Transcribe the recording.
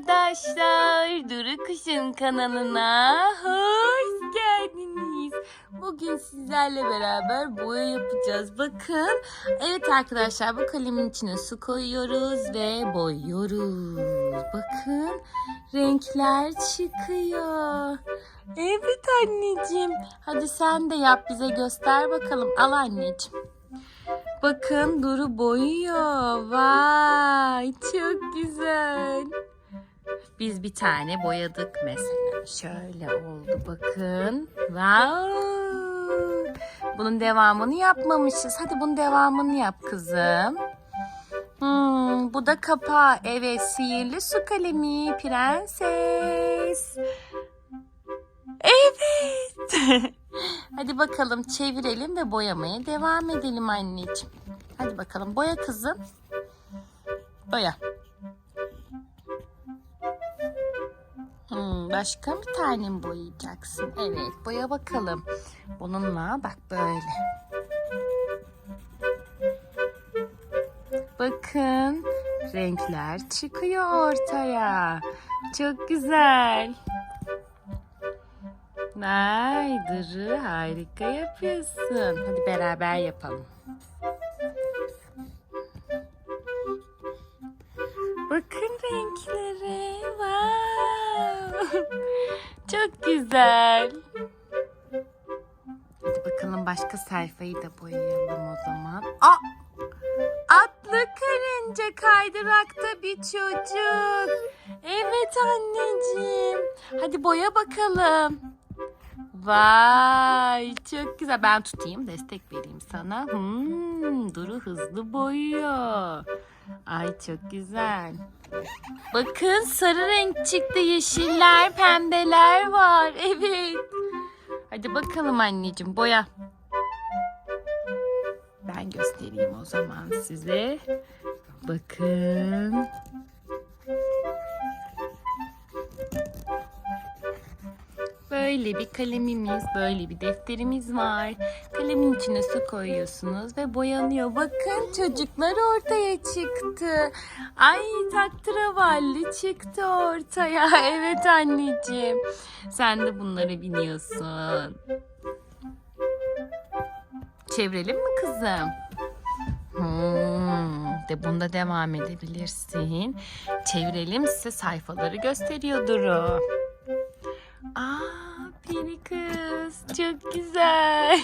arkadaşlar. Duru Kuş'un kanalına hoş geldiniz. Bugün sizlerle beraber boya yapacağız. Bakın. Evet arkadaşlar bu kalemin içine su koyuyoruz ve boyuyoruz. Bakın renkler çıkıyor. Evet anneciğim. Hadi sen de yap bize göster bakalım. Al anneciğim. Bakın Duru boyuyor. Vay çok güzel. Biz bir tane boyadık mesela. Şöyle oldu bakın. Wow. Bunun devamını yapmamışız. Hadi bunun devamını yap kızım. Hmm, bu da kapağı. Evet sihirli su kalemi prenses. Evet. Hadi bakalım çevirelim ve boyamaya devam edelim anneciğim. Hadi bakalım boya kızım. Boya. Başka bir tane mi boyayacaksın? Evet boya bakalım. Bununla bak böyle. Bakın renkler çıkıyor ortaya. Çok güzel. Vay Duru harika yapıyorsun. Hadi beraber yapalım. Bakın renklere. Çok güzel. Hadi bakalım başka sayfayı da boyayalım o zaman. Aa! Atlı karınca kaydırakta bir çocuk. Evet anneciğim. Hadi boya bakalım. Vay çok güzel. Ben tutayım destek vereyim sana. Hmm, Duru hızlı boyuyor. Ay çok güzel. Bakın sarı renk çıktı. Yeşiller, pembeler var. Evet. Hadi bakalım anneciğim boya. Ben göstereyim o zaman size. Bakın. Böyle bir kalemimiz, böyle bir defterimiz var. Kalemin içine su koyuyorsunuz ve boyanıyor. Bakın çocuklar ortaya çıktı. Ay taktıravalli çıktı ortaya. Evet anneciğim. Sen de bunları biliyorsun. Çevirelim mi kızım? Hmm, de bunda devam edebilirsin. Çevirelim size sayfaları gösteriyor Duru. Çok güzel.